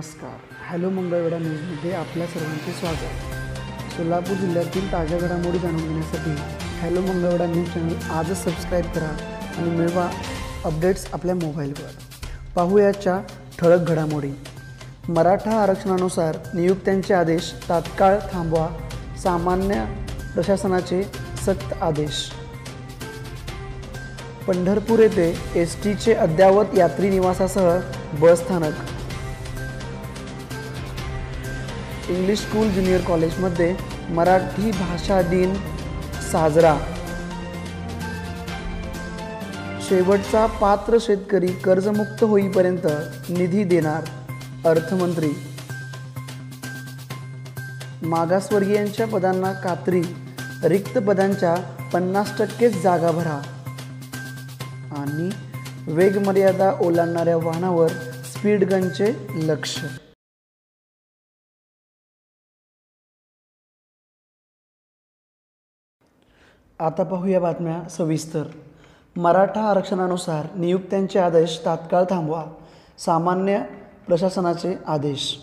नमस्कार. हॅलो मंगळवेढा न्यूजमध्ये आपल्या सर्वांचे स्वागत. सोलापूर जिल्ह्यातील ताज्या घडामोडी जाणून घेण्यासाठी हॅलो मंगळवेढा न्यूज चॅनल आजच सबस्क्राईब करा आणि मिळवा अपडेट्स आपल्या मोबाईलवर. पाहूयाच्या ठळक घडामोडी. मराठा आरक्षणानुसार नियुक्त्यांचे आदेश तात्काळ थांबवा सामान्य प्रशासनाचे सक्त आदेश. पंढरपूर येथे एस टीचे अद्ययावत यात्री निवासासह बस स्थानक इंग्लिश स्कूल ज्युनियर कॉलेजमध्ये मराठी भाषा दिन साजरा. शेवटचा पात्र शेतकरी कर्जमुक्त होईपर्यंत निधी देणार अर्थमंत्री. मागासवर्गीयांच्या पदांना कात्री रिक्त पदांच्या पन्नास टक्केच जागा भरा. आणि वेगमर्यादा ओलांडणाऱ्या वाहनावर स्पीड गनचे लक्ष. आता पाहूया बातम्या सविस्तर. मराठा आरक्षणानुसार नियुक्त्यांचे आदेश तात्काळ थांबवा सामान्य प्रशासनाचे आदेश.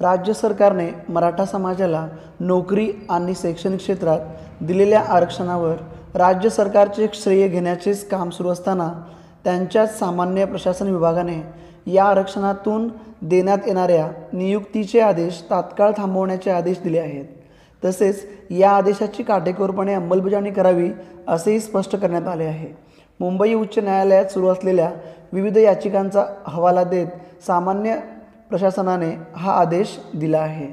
राज्य सरकारने मराठा समाजाला नोकरी आणि शैक्षणिक क्षेत्रात दिलेल्या आरक्षणावर राज्य सरकारचे श्रेय घेण्याचेच काम सुरू असताना त्यांच्याच सामान्य प्रशासन विभागाने या आरक्षणातून देण्यात येणाऱ्या नियुक्तीचे आदेश तात्काळ थांबवण्याचे आदेश दिले आहेत. तसेच या आदेशाची काटेकोरपणे अंमलबजावणी करावी असेही स्पष्ट करण्यात आले आहे. मुंबई उच्च न्यायालयात सुरू असलेल्या विविध याचिकांचा हवाला देत सामान्य प्रशासनाने हा आदेश दिला आहे.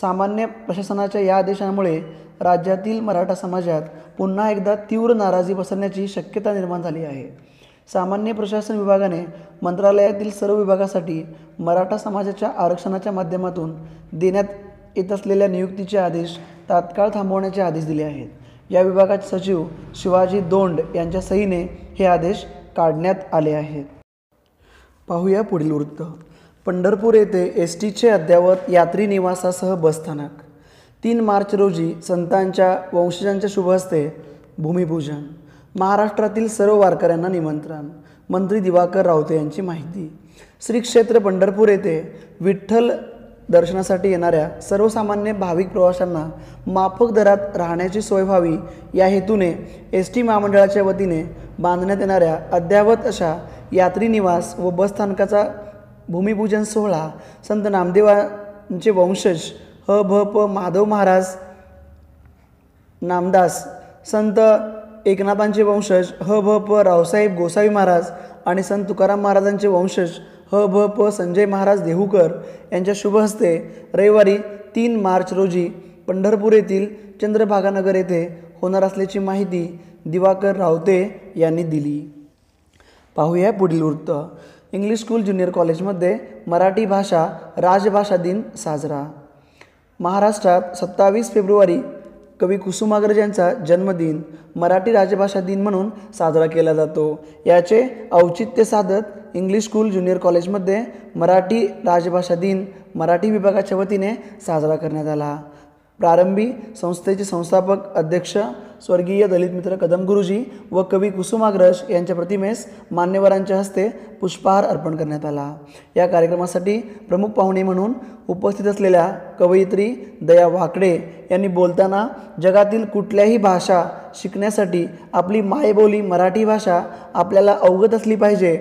सामान्य प्रशासनाच्या या आदेशामुळे राज्यातील मराठा समाजात पुन्हा एकदा तीव्र नाराजी पसरण्याची शक्यता निर्माण झाली आहे. सामान्य प्रशासन विभागाने मंत्रालयातील सर्व विभागासाठी मराठा समाजाच्या आरक्षणाच्या माध्यमातून देण्यात येत असलेल्या नियुक्तीचे आदेश तात्काळ थांबवण्याचे आदेश दिले आहेत. या विभागाचे सचिव शिवाजी दोंड यांच्या सहीने हे आदेश काढण्यात आले आहेत. पाहूया पुढील वृत्त. पंढरपूर येथे एस टीचे अद्ययावत यात्री निवासासह बसस्थानक तीन मार्च रोजी संतांच्या वंशजांच्या शुभहस्ते भूमिपूजन. महाराष्ट्रातील सर्व वारकऱ्यांना निमंत्रण. मंत्री दिवाकर रावते यांची माहिती. श्री क्षेत्र पंढरपूर येथे विठ्ठल दर्शनासाठी येणाऱ्या सर्वसामान्य भाविक प्रवाशांना माफक दरात राहण्याची सोय व्हावी या हेतूने एस टी महामंडळाच्या वतीने बांधण्यात येणाऱ्या अद्ययावत अशा यात्री निवास व बसस्थानकाचा भूमिपूजन सोहळा संत नामदेवांचे वंशज ह भ प माधव महाराज नामदास संत एकनाथांचे वंशज ह भ प रावसाहेब गोसावी महाराज आणि संत तुकाराम महाराजांचे वंशज ह भ प संजय महाराज देहूकर यांच्या शुभहस्ते रविवारी तीन मार्च रोजी पंढरपूर येथील चंद्रभागानगर येथे होणार असल्याची माहिती दिवाकर रावते यांनी दिली. पाहूया पुढील वृत्त. इंग्लिश स्कूल ज्युनियर कॉलेजमध्ये मराठी भाषा राजभाषा दिन साजरा. महाराष्ट्रात सत्तावीस फेब्रुवारी कवी कुसुमाग्रज यांचा जन्मदिन मराठी राजभाषा दिन म्हणून साजरा केला जातो. याचे औचित्य साधत इंग्लिश स्कूल ज्युनियर कॉलेजमध्ये मराठी राजभाषा दिन मराठी विभागाच्या वतीने साजरा करण्यात आला. प्रारंभी संस्थेचे संस्थापक अध्यक्ष स्वर्गीय दलित मित्र कदम गुरुजी व कवी कुसुमाग्रज यांच्या प्रतिमेस मान्यवरांच्या हस्ते पुष्पहार अर्पण करण्यात आला. या कार्यक्रमासाठी प्रमुख पाहुणे म्हणून उपस्थित असलेल्या कवयित्री दया वाकडे यांनी बोलताना जगातील कुठल्याही भाषा शिकण्यासाठी आपली मायबोली मराठी भाषा आपल्याला अवगत असली पाहिजे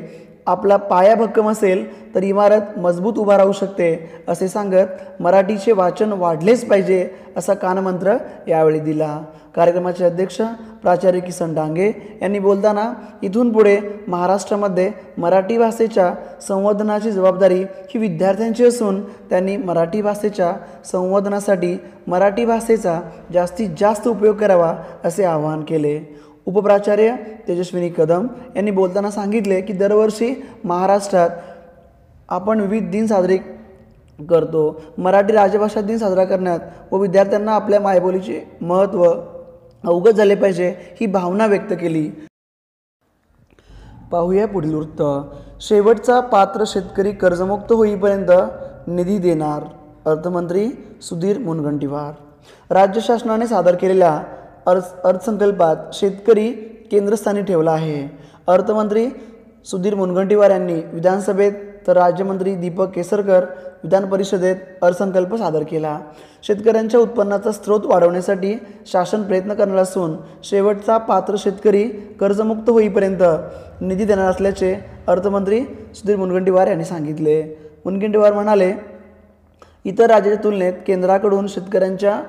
आपला पाया भक्कम असेल तर इमारत मजबूत उभा राहू शकते असे सांगत मराठीचे वाचन वाढलेच पाहिजे असा कानमंत्र यावेळी दिला. कार्यक्रमाचे अध्यक्ष प्राचार्य किसन डांगे यांनी बोलताना इथून पुढे महाराष्ट्रामध्ये मराठी भाषेच्या संवर्धनाची जबाबदारी ही विद्यार्थ्यांची असून त्यांनी मराठी भाषेच्या संवर्धनासाठी मराठी भाषेचा जास्तीत जास्त उपयोग करावा असे आवाहन केले. उपप्राचार्य तेजस्विनी कदम यांनी बोलताना सांगितले की दरवर्षी महाराष्ट्रात आपण विविध दिन साजरे करतो. मराठी राजभाषा दिन साजरा करण्यात व विद्यार्थ्यांना आपल्या मायबोलीचे महत्त्व अवगत झाले पाहिजे ही भावना व्यक्त केली. पाहूया पुढील वृत्त. शेवटचा पात्र शेतकरी कर्जमुक्त होईपर्यंत निधी देणार अर्थमंत्री सुधीर मुनगंटीवार. राज्य शासनाने सादर केलेल्या अर्थ अर्थसंकल्पात शेतकरी केंद्रस्थानी ठेवला आहे. अर्थमंत्री सुधीर मुनगंटीवार यांनी विधानसभेत तर राज्यमंत्री दीपक केसरकर विधान परिषदेत अर्थसंकल्प सादर केला. शेतकऱ्यांच्या उत्पन्नाचा स्रोत वाढवण्यासाठी शासन प्रयत्न करणार असून शेवटचा पात्र शेतकरी कर्जमुक्त होईपर्यंत निधी देणार असल्याचे अर्थमंत्री सुधीर मुनगंटीवार यांनी सांगितले. मुनगंटीवार म्हणाले इतर राज्याच्या तुलनेत केंद्राकडून शेतकऱ्यांच्या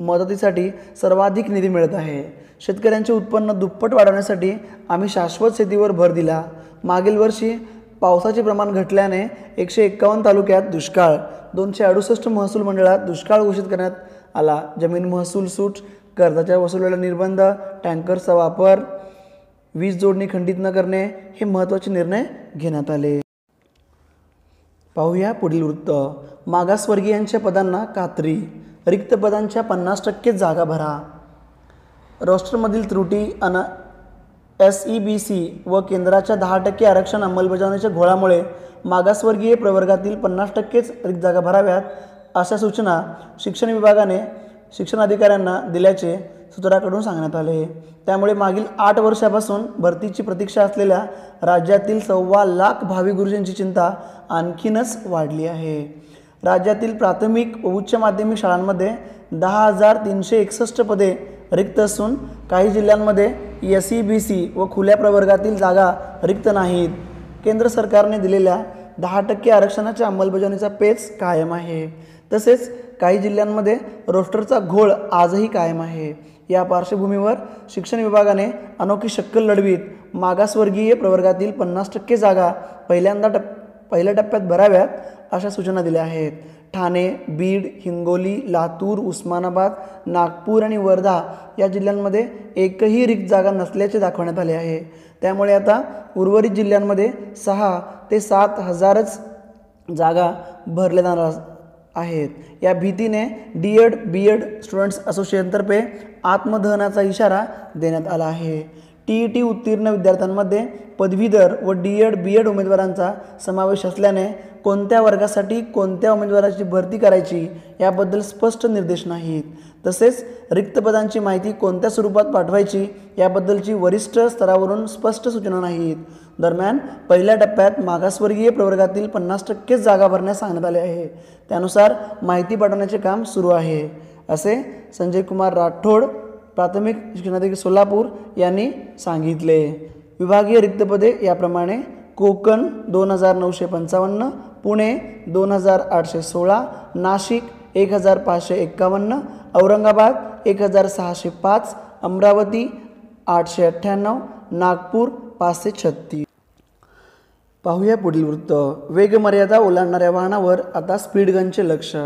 मदतीसाठी सर्वाधिक निधी मिळत आहे. शेतकऱ्यांचे उत्पन्न दुप्पट वाढवण्यासाठी आम्ही शाश्वत शेतीवर भर दिला. मागील वर्षी पावसाचे प्रमाण घटल्याने एकशे एक्कावन्न तालुक्यात दुष्काळ दोनशे अडुसष्ट महसूल मंडळात दुष्काळ घोषित करण्यात आला. जमीन महसूल सूट कर्जाच्या वसुलीला निर्बंध टँकर्सचा वापर वीज जोडणी खंडित न करणे हे महत्त्वाचे निर्णय घेण्यात आले. पाहूया पुढील वृत्त. मागासवर्गीयांच्या पदांना कात्री रिक्त पदांच्या पन्नास टक्के जागा भरा. रोस्टरमधील त्रुटी अन एस ई बी सी व केंद्राच्या दहा टक्के आरक्षण अंमलबजावणीच्या घोळामुळे मागासवर्गीय प्रवर्गातील पन्नास टक्केच रिक्त जागा भराव्यात अशा सूचना शिक्षण विभागाने शिक्षण अधिकाऱ्यांना दिल्याचे सूत्राकडून सांगण्यात आले. त्यामुळे मागील आठ वर्षापासून भरतीची प्रतीक्षा असलेल्या राज्यातील सव्वा लाख भावी गुरुजींची चिंता आणखीनच वाढली आहे. राज्यातील प्राथमिक व उच्च माध्यमिक शाळांमध्ये दहा हजार तीनशे एकसष्ट पदे रिक्त असून काही जिल्ह्यांमध्ये एस सी बी सी व खुल्या प्रवर्गातील जागा रिक्त नाहीत. केंद्र सरकारने दिलेल्या दहा टक्के आरक्षणाच्या अंमलबजावणीचा पेच कायम आहे. तसेच काही जिल्ह्यांमध्ये रोस्टरचा घोळ आजही कायम आहे. या पार्श्वभूमीवर शिक्षण विभागाने अनोखी शक्कल लढवीत मागासवर्गीय प्रवर्गातील पन्नास टक्के जागा पहिल्यांदा टप पहिल्या टप्प्यात भराव्यात अशा सूचना दिल्या आहेत. ठाणे बीड हिंगोली लातूर उस्मानाबाद नागपूर आणि वर्धा या जिल्ह्यांमध्ये एकही रिक्त जागा नसल्याचे दाखवण्यात आले आहे. त्यामुळे आता उर्वरित जिल्ह्यांमध्ये सहा ते सात हजारच जागा भरल्या जाणार आहेत. या भीतीने D Ed B Ed students असोसिएशनतर्फे आत्मदहनाचा इशारा देण्यात आला आहे. टी ई टी उत्तीर्ण विद्यार्थ्यांमध्ये पदवीधर व डी एड बी एड उमेदवारांचा समावेश असल्याने कोणत्या वर्गासाठी कोणत्या उमेदवाराची भरती करायची याबद्दल स्पष्ट निर्देश नाहीत. तसेच रिक्त पदांची माहिती कोणत्या स्वरूपात पाठवायची याबद्दलची वरिष्ठ स्तरावरून स्पष्ट सूचना नाहीत. दरम्यान पहिल्या टप्प्यात मागासवर्गीय प्रवर्गातील पन्नास टक्केच जागा भरण्यास सांगण्यात आले आहे. त्यानुसार माहिती पाठवण्याचे काम सुरू आहे. असे संजय कुमार राठोड प्राथमिक शिक्षणाधिकारी सोलापूर यांनी सांगितले. विभागीय रिक्तपदे याप्रमाणे कोकण दोन हजार नऊशे पंचावन्न पुणे दोन हजार आठशे सोळा नाशिक एक हजार पाचशे एक्कावन्न औरंगाबाद एक हजार सहाशे पाच अमरावती आठशे अठ्ठ्याण्णव नागपूर पाचशे छत्तीस. पाहूया पुढील वृत्त. वेगमर्यादा ओलांडणाऱ्या वाहनावर आता स्पीडगनचे लक्ष.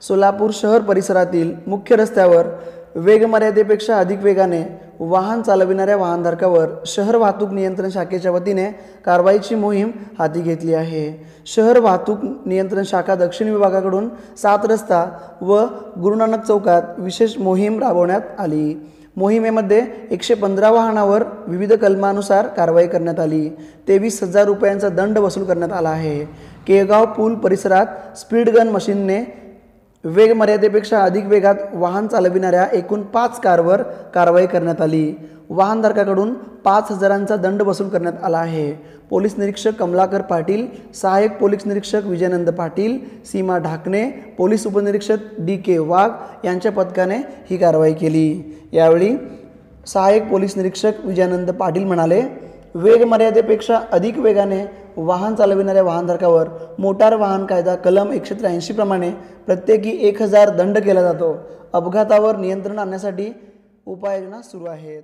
सोलापूर शहर परिसरातील मुख्य रस्त्यावर वेगमर्यादेपेक्षा अधिक वेगाने वाहन चालविणाऱ्या वाहनधारकावर शहर वाहतूक नियंत्रण शाखेच्या वतीने कारवाईची मोहीम हाती घेतली आहे. शहर वाहतूक नियंत्रण शाखा दक्षिण विभागाकडून सात रस्ता व गुरुनानक चौकात विशेष मोहीम राबवण्यात आली. मोहिमेमध्ये एकशे पंधरा वाहनावर विविध कलमानुसार कारवाई करण्यात आली. तेवीस हजार रुपयांचा दंड वसूल करण्यात आला आहे. केगाव पूल परिसरात स्पीड गन मशीनने वेग मर्यादेपेक्षा अधिक वेगात वाहन चालविणाऱ्या एकूण पाच कारवर कारवाई करण्यात आली. वाहनधारकाकडून पाच हजारांचा दंड वसूल करण्यात आला आहे. पोलीस निरीक्षक कमलाकर पाटील सहाय्यक पोलीस निरीक्षक विजयानंद पाटील सीमा ढाकणे पोलीस उपनिरीक्षक डी के वाघ यांच्या पथकाने ही कारवाई केली. यावेळी सहाय्यक पोलीस निरीक्षक विजयानंद पाटील म्हणाले वेग मर्यादेपेक्षा अधिक वेगाने वाहन चालविणाऱ्या वाहनधारकावर मोटार वाहन कायदा कलम एकशे त्र्याऐंशी प्रमाणे प्रत्येकी एक हजार दंड केला जातो. अपघातावर नियंत्रण आणण्यासाठी उपाययोजना सुरू आहेत.